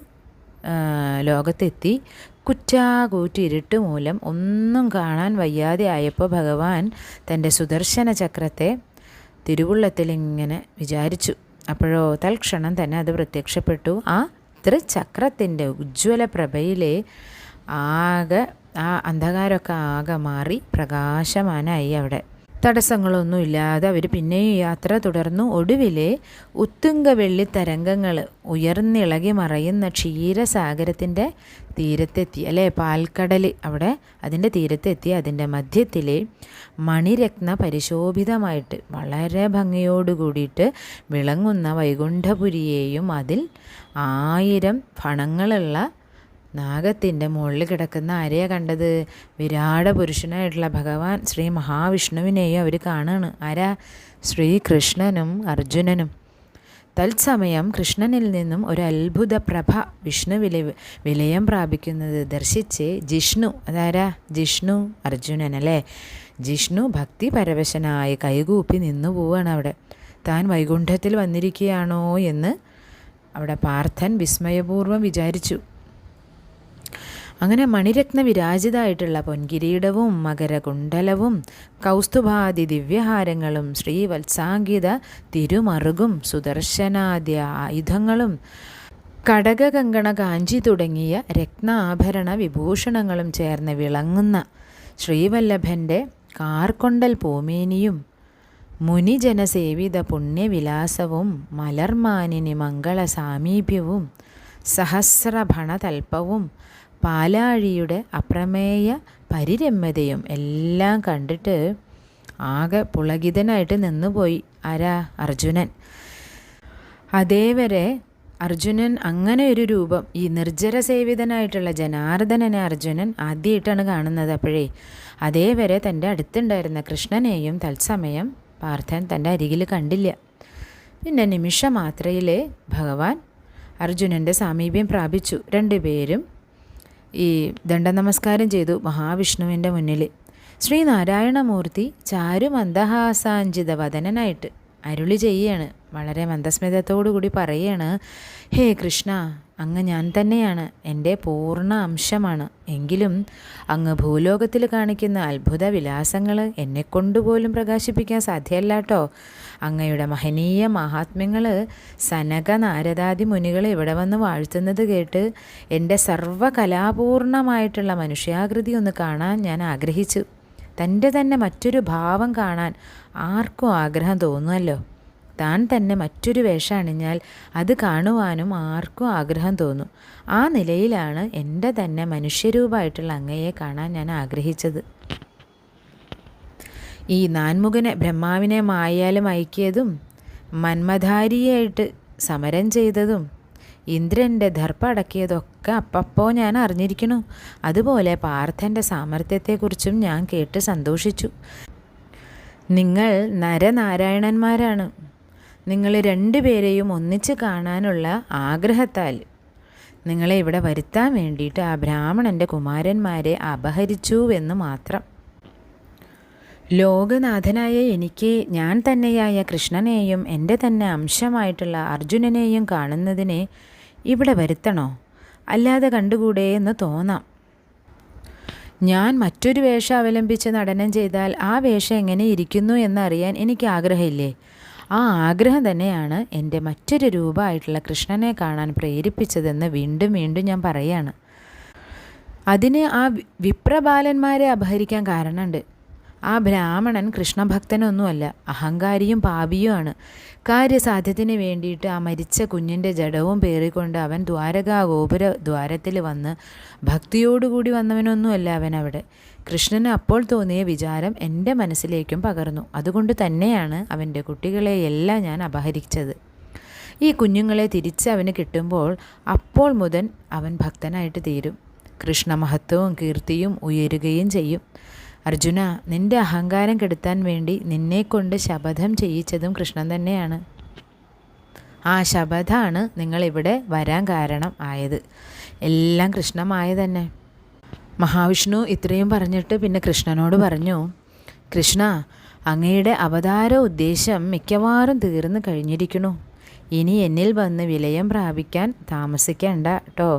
A: ലോകത്തെത്തി കുറ്റാകൂറ്റി ഇരുട്ട് മൂലം ഒന്നും കാണാൻ വയ്യാതെ ആയപ്പോൾ ഭഗവാൻ തന്റെ സുദർശന ചക്രത്തെ തിരുവുള്ളത്തിൽ ഇങ്ങനെ വിചാരിച്ചു. അപ്പോഴോ തൽക്ഷണം തന്നെ അത് പ്രത്യക്ഷപ്പെട്ടു. ആ ത്രിചക്രത്തിന്റെ ഉജ്ജ്വല പ്രഭയിലെ ആകെ ആ അന്ധകാരമൊക്കെ ആകെ മാറി പ്രകാശമാനായി അവിടെ. തടസ്സങ്ങളൊന്നും ഇല്ലാതെ അവർ പിന്നെയും യാത്ര തുടർന്നു. ഒടുവിലെ ഉത്തുങ്ക വെള്ളി തരംഗങ്ങൾ ഉയർന്നിളകി മറയുന്ന ക്ഷീരസാഗരത്തിന്റെ തീരത്തെത്തി. അല്ലേ? പാൽക്കടൽ അവിടെ അതിന്റെ തീരത്തെത്തി. അതിന്റെ മധ്യത്തിൽ മണിരത്ന പരിശോഭിതമായിട്ട് വളരെ ഭംഗിയോട് കൂടിയിട്ട് വിളങ്ങുന്ന വൈകുണ്ഠപുരിയെയും അതിൽ ആയിരം ഫണങ്ങളുള്ള നാഗത്തിന്റെ മുകളിൽ കിടക്കുന്ന ആരെയാണ് കണ്ടത്? വിരാട പുരുഷനായിട്ടുള്ള ഭഗവാൻ ശ്രീ മഹാവിഷ്ണുവിനെയും അവർ കാണുകയാണ് ആരാ? ശ്രീകൃഷ്ണനും അർജുനനും. തത്സമയം കൃഷ്ണനിൽ നിന്നും ഒരു അത്ഭുത പ്രഭ വിഷ്ണു വില വിലയം പ്രാപിക്കുന്നത് ദർശിച്ച് ജിഷ്ണു അതാരാ? ജിഷ്ണു അർജുനൻ അല്ലേ? ജിഷ്ണു ഭക്തി പരവശനായി കൈകൂപ്പി നിന്നു പോവാണ് അവിടെ. താൻ വൈകുണ്ഠത്തിൽ വന്നിരിക്കുകയാണോ എന്ന് അവിടെ പാർത്ഥൻ വിസ്മയപൂർവം വിചാരിച്ചു. അങ്ങനെ മണിരത്ന വിരാജിതായിട്ടുള്ള പൊൻകിരീടവും മകരകുണ്ടലവും കൗസ്തുഭാദി ദിവ്യഹാരങ്ങളും ശ്രീവത്സാങ്കിത തിരുമറുകും സുദർശനാദ്യ ആയുധങ്ങളും കടകകങ്കണ കാഞ്ചി തുടങ്ങിയ രത്നാഭരണ വിഭൂഷണങ്ങളും ചേർന്ന് വിളങ്ങുന്ന ശ്രീവല്ലഭന്റെ കാർക്കൊണ്ടൽ പൂമേനിയും മുനിജനസേവിത പുണ്യവിലാസവും മലർമാനിനി മംഗള സാമീപ്യവും സഹസ്രഭണതൽപ്പവും പാലാഴിയുടെ അപ്രമേയ പരിരമ്യതയും എല്ലാം കണ്ടിട്ട് ആകെ പുളകിതനായിട്ട് നിന്നുപോയി ആരാ? അർജുനൻ. അതേവരെ അർജുനൻ അങ്ങനെ ഒരു രൂപം ഈ നിർജര സേവിതനായിട്ടുള്ള ജനാർദ്ദനനെ അർജുനൻ ആദ്യമായിട്ടാണ് കാണുന്നത് അപ്പോഴേ. അതേവരെ തന്റെ അടുത്തുണ്ടായിരുന്ന കൃഷ്ണനെയും തത്സമയം പാർത്ഥൻ തന്റെ അരികിൽ കണ്ടില്ല. പിന്നെ നിമിഷമാത്രയിലെ ഭഗവാൻ അർജുനന്റെ സാമീപ്യം പ്രാപിച്ചു. രണ്ടുപേരും ഈ ദണ്ഡനമസ്കാരം ചെയ്തു മഹാവിഷ്ണുവിന്റെ മുന്നിൽ. ശ്രീനാരായണമൂർത്തി ചാരു മന്ദഹാസാഞ്ചിത വദനനായിട്ട് അരുളി ചെയ്യാണ്. വളരെ മന്ദസ്മിതത്തോടു കൂടി പറയാണ് ഹേ കൃഷ്ണ അങ്ങ് ഞാൻ തന്നെയാണ് എന്റെ പൂർണ അംശമാണ്. എങ്കിലും അങ്ങ് ഭൂലോകത്തിൽ കാണിക്കുന്ന അത്ഭുത വിലാസങ്ങൾ എന്നെക്കൊണ്ടുപോലും പ്രകാശിപ്പിക്കാൻ സാധ്യമല്ല കേട്ടോ അങ്ങയുടെ മഹനീയ മഹാത്മ്യങ്ങൾ സനക നാരദാദി മുനികൾ ഇവിടെ വന്ന് വാഴ്ത്തുന്നത് കേട്ട് എന്റെ സർവകലാപൂർണമായിട്ടുള്ള മനുഷ്യാകൃതി ഒന്ന് കാണാൻ ഞാൻ ആഗ്രഹിച്ചു. തന്റെ തന്നെ മറ്റൊരു ഭാവം കാണാൻ ആർക്കും ആഗ്രഹം തോന്നുമല്ലോ. താൻ തന്നെ മറ്റൊരു വേഷം അണിഞ്ഞാൽ അത് കാണുവാനും ആർക്കും ആഗ്രഹം തോന്നും. ആ നിലയിലാണ് എന്റെ തന്നെ മനുഷ്യരൂപമായിട്ടുള്ള അങ്ങയെ കാണാൻ ഞാൻ ആഗ്രഹിച്ചത്. ഈ നാൻമുഖനെ ബ്രഹ്മാവിനെ മായാലും അയക്കിയതും മന്മധാരിയായിട്ട് സമരം ചെയ്തതും ഇന്ദ്രന്റെ ദർപ്പ അടക്കിയതൊക്കെ അപ്പപ്പോ ഞാൻ അറിഞ്ഞിരിക്കണു അതുപോലെ പാർത്ഥന്റെ സാമർഥ്യത്തെക്കുറിച്ചും ഞാൻ കേട്ട് സന്തോഷിച്ചു. നിങ്ങൾ നരനാരായണന്മാരാണ്. നിങ്ങൾ രണ്ടുപേരെയും ഒന്നിച്ച് കാണാനുള്ള ആഗ്രഹത്താൽ നിങ്ങളെ ഇവിടെ വരുത്താൻ വേണ്ടിയിട്ട് ആ ബ്രാഹ്മണന്റെ കുമാരന്മാരെ അപഹരിച്ചുവെന്ന് മാത്രം. ലോകനാഥനായ എനിക്ക് ഞാൻ തന്നെയായ കൃഷ്ണനെയും എന്റെ തന്നെ അംശമായിട്ടുള്ള അർജുനനെയും കാണുന്നതിനെ ഇവിടെ വരുത്തണോ? അല്ലാതെ കണ്ടുകൂടെ എന്ന് തോന്നാം. ഞാൻ മറ്റൊരു വേഷം അവലംബിച്ച് നടനം ചെയ്താൽ ആ വേഷം എങ്ങനെ ഇരിക്കുന്നു എന്നറിയാൻ എനിക്ക് ആഗ്രഹമില്ലേ? ആ ആഗ്രഹം തന്നെയാണ് എന്റെ മറ്റൊരു രൂപമായിട്ടുള്ള കൃഷ്ണനെ കാണാൻ പ്രേരിപ്പിച്ചതെന്ന് വീണ്ടും വീണ്ടും ഞാൻ പറയുകയാണ് അതിന് ആ വിപ്രബാലന്മാരെ അപഹരിക്കാൻ കാരണമുണ്ട്. ആ ബ്രാഹ്മണൻ കൃഷ്ണഭക്തനൊന്നുമല്ല അഹങ്കാരിയും പാപിയുമാണ്. കാര്യസാധ്യത്തിന് വേണ്ടിയിട്ട് ആ മരിച്ച കുഞ്ഞിന്റെ ജഡവും പേറിക്കൊണ്ട് അവൻ ദ്വാരകാ ഗോപുര ദ്വാരത്തിൽ വന്ന് ഭക്തിയോടുകൂടി വന്നവനൊന്നുമല്ല അവൻ അവിടെ കൃഷ്ണന് അപ്പോൾ തോന്നിയ വിചാരം എന്റെ മനസ്സിലേക്കും പകർന്നു. അതുകൊണ്ട് തന്നെയാണ് അവന്റെ കുട്ടികളെയെല്ലാം ഞാൻ അപഹരിച്ചത്. ഈ കുഞ്ഞുങ്ങളെ തിരിച്ച് അവന് കിട്ടുമ്പോൾ അപ്പോൾ മുതൽ അവൻ ഭക്തനായിട്ട് തീരും. കൃഷ്ണ മഹത്വവും കീർത്തിയും ഉയരുകയും ചെയ്യും. അർജുന നിന്റെ അഹങ്കാരം കെടുത്താൻ വേണ്ടി നിന്നെക്കൊണ്ട് ശപഥം ചെയ്യിച്ചതും കൃഷ്ണൻ തന്നെയാണ്. ആ ശപഥാണ് നിങ്ങളിവിടെ വരാൻ കാരണം ആയത്. എല്ലാം കൃഷ്ണമായ തന്നെ മഹാവിഷ്ണു ഇത്രയും പറഞ്ഞിട്ട് പിന്നെ കൃഷ്ണനോട് പറഞ്ഞു കൃഷ്ണ അങ്ങയുടെ അവതാര ഉദ്ദേശം മിക്കവാറും തീർന്നു കഴിഞ്ഞിരിക്കുന്നു. ഇനി എന്നിൽ വന്ന് വിലയം പ്രാപിക്കാൻ താമസിക്കേണ്ട കേട്ടോ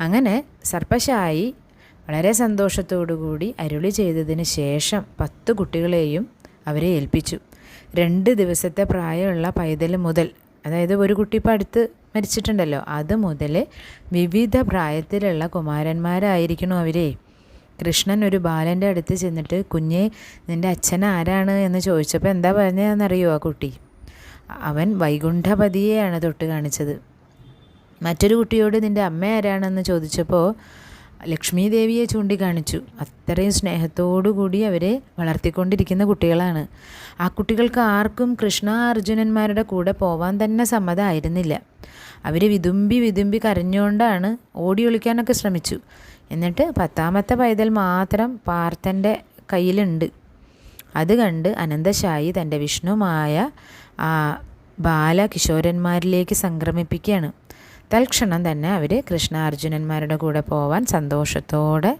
A: അങ്ങനെ സർപ്പശായി വളരെ സന്തോഷത്തോടുകൂടി അരുളി ചെയ്തതിന് ശേഷം പത്ത് കുട്ടികളെയും അവരെ ഏൽപ്പിച്ചു. രണ്ട് ദിവസത്തെ പ്രായമുള്ള പൈതൽ മുതൽ അതായത് ഒരു കുട്ടി ഇപ്പോൾ അടുത്ത് മരിച്ചിട്ടുണ്ടല്ലോ. അത് മുതൽ വിവിധ പ്രായത്തിലുള്ള കുമാരന്മാരായിരിക്കണം അവരെ. കൃഷ്ണൻ ഒരു ബാലന്റെ അടുത്ത് ചെന്നിട്ട് കുഞ്ഞെ നിന്റെ അച്ഛൻ ആരാണ്? എന്ന് ചോദിച്ചപ്പോൾ എന്താ പറഞ്ഞതെന്നറിയോ ആ കുട്ടി? അവൻ വൈകുണ്ഠപതിയെയാണ് തൊട്ട് കാണിച്ചത്. മറ്റൊരു കുട്ടിയോട് നിന്റെ അമ്മ ആരാണെന്ന് ചോദിച്ചപ്പോൾ ലക്ഷ്മി ദേവിയെ ചൂണ്ടിക്കാണിച്ചു. അത്രയും സ്നേഹത്തോടു കൂടി അവരെ വളർത്തിക്കൊണ്ടിരിക്കുന്ന കുട്ടികളാണ്. ആ കുട്ടികൾക്ക് ആർക്കും കൃഷ്ണ അർജുനന്മാരുടെ കൂടെ പോവാൻ തന്നെ സമ്മതമായിരുന്നില്ല അവർ വിതുമ്പി വിതുമ്പി കരഞ്ഞുകൊണ്ടാണ് ഓടി ഒളിക്കാനൊക്കെ ശ്രമിച്ചു. എന്നിട്ട് പത്താമത്തെ പൈതൽ മാത്രം പാർത്ഥന്റെ കയ്യിലുണ്ട്. അത് കണ്ട് അനന്തശായി തന്റെ വിഷ്ണുമായ ആ ബാലകിശോരന്മാരിലേക്ക് സംക്രമിപ്പിക്കുകയാണ്. തൽക്ഷണം തന്നെ അവർ കൃഷ്ണാർജുനന്മാരുടെ കൂടെ പോവാൻ സന്തോഷത്തോടെ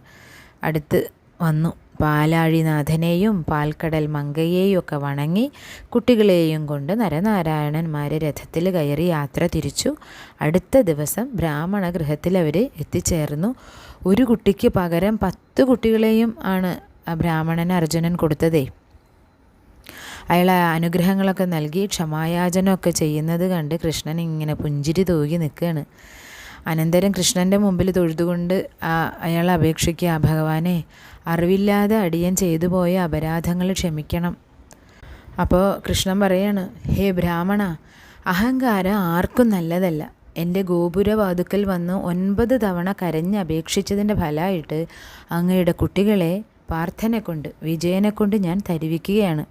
A: അടുത്ത് വന്നു. പാലാഴിനാഥനെയും പാൽക്കടൽ മങ്കയെയും ഒക്കെ വണങ്ങി കുട്ടികളെയും കൊണ്ട് നരനാരായണന്മാർ രഥത്തിൽ കയറി യാത്ര തിരിച്ചു. അടുത്ത ദിവസം ബ്രാഹ്മണ ഗൃഹത്തിൽ അവർ എത്തിച്ചേർന്നു. ഒരു കുട്ടിക്ക് പകരം പത്ത് കുട്ടികളെയും ആണ് ബ്രാഹ്മണൻ അർജുനൻ കൊടുത്തതേ. അയാൾ അനുഗ്രഹങ്ങളൊക്കെ നൽകി ക്ഷമായാചനമൊക്കെ ചെയ്യുന്നത് കണ്ട് കൃഷ്ണൻ ഇങ്ങനെ പുഞ്ചിരി തൂകി നിൽക്കുകയാണ്. അനന്തരം കൃഷ്ണന്റെ മുമ്പിൽ തൊഴുതുകൊണ്ട് അയാൾ അപേക്ഷിക്കുക ഭഗവാനെ അറിവില്ലാതെ അടിയൻ ചെയ്തു പോയ അപരാധങ്ങൾ ക്ഷമിക്കണം. അപ്പോൾ കൃഷ്ണൻ പറയാണ് ഹേ ബ്രാഹ്മണ അഹങ്കാരം ആർക്കും നല്ലതല്ല. എന്റെ ഗോപുരവാതുക്കൽ വന്ന് ഒൻപത് തവണ കരഞ്ഞ് അപേക്ഷിച്ചതിന്റെ ഫലമായിട്ട് അങ്ങയുടെ കുട്ടികളെ പ്രാർത്ഥന കൊണ്ട് വിജയനെ കൊണ്ട് ഞാൻ തരിവിക്കുകയാണ്.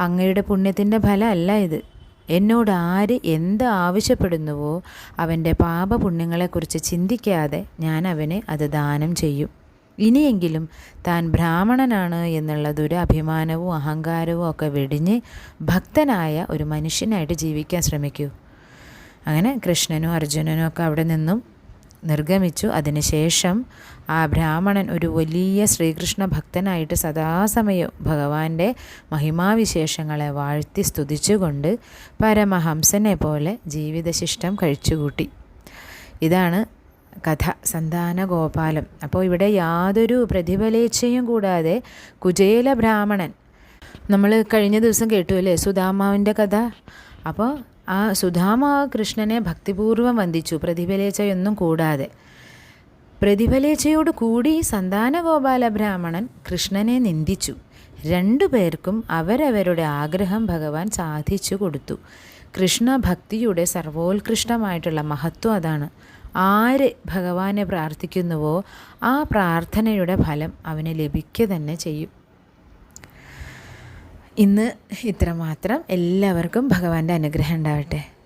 A: അങ്ങയുടെ പുണ്യത്തിന്റെ ഫലമല്ല ഇത്. എന്നോട് ആര് എന്ത് ആവശ്യപ്പെടുന്നുവോ അവന്റെ പാപപുണ്യങ്ങളെക്കുറിച്ച് ചിന്തിക്കാതെ ഞാൻ അവന് അത് ദാനം ചെയ്യും. ഇനിയെങ്കിലും താൻ ബ്രാഹ്മണനാണ് എന്നുള്ള ദുരഭിമാനവും അഹങ്കാരവും ഒക്കെ വെടിഞ്ഞ് ഭക്തനായ ഒരു മനുഷ്യനായിട്ട് ജീവിക്കാൻ ശ്രമിക്കൂ. അങ്ങനെ കൃഷ്ണനും അർജുനനും ഒക്കെ അവിടെ നിന്നും നിർഗമിച്ചു. അതിനുശേഷം ആ ബ്രാഹ്മണൻ ഒരു വലിയ ശ്രീകൃഷ്ണ ഭക്തനായിട്ട് സദാസമയം ഭഗവാന്റെ മഹിമാവിശേഷങ്ങളെ വാഴ്ത്തി സ്തുതിച്ചുകൊണ്ട് പരമഹംസനെ പോലെ ജീവിതശിഷ്ടം കഴിച്ചുകൂട്ടി. ഇതാണ് കഥ സന്താന ഗോപാലം അപ്പോൾ ഇവിടെ യാതൊരു പ്രതിഫലേച്ഛയും കൂടാതെ കുചേല ബ്രാഹ്മണൻ. നമ്മൾ കഴിഞ്ഞ ദിവസം കേട്ടു അല്ലേ സുധാമാവിന്റെ കഥ? അപ്പോൾ ആ സുധാമ കൃഷ്ണനെ ഭക്തിപൂർവം വന്ദിച്ചു പ്രതിഫലേച്ഛയൊന്നും കൂടാതെ. പ്രതിഫലേച്ഛയോട് കൂടി സന്താനഗോപാല ബ്രാഹ്മണൻ കൃഷ്ണനെ നിന്ദിച്ചു. രണ്ടു പേർക്കും അവരവരുടെ ആഗ്രഹം ഭഗവാൻ സാധിച്ചു കൊടുത്തു. കൃഷ്ണ ഭക്തിയുടെ സർവോത്കൃഷ്ടമായിട്ടുള്ള മഹത്വം അതാണ്. ആര് ഭഗവാനെ പ്രാർത്ഥിക്കുന്നുവോ ആ പ്രാർത്ഥനയുടെ ഫലം അവന് ലഭിക്കുക തന്നെ ചെയ്യും. ഇന്ന് ഇത്രമാത്രം. എല്ലാവർക്കും ഭഗവാന്റെ അനുഗ്രഹം ഉണ്ടാവട്ടെ.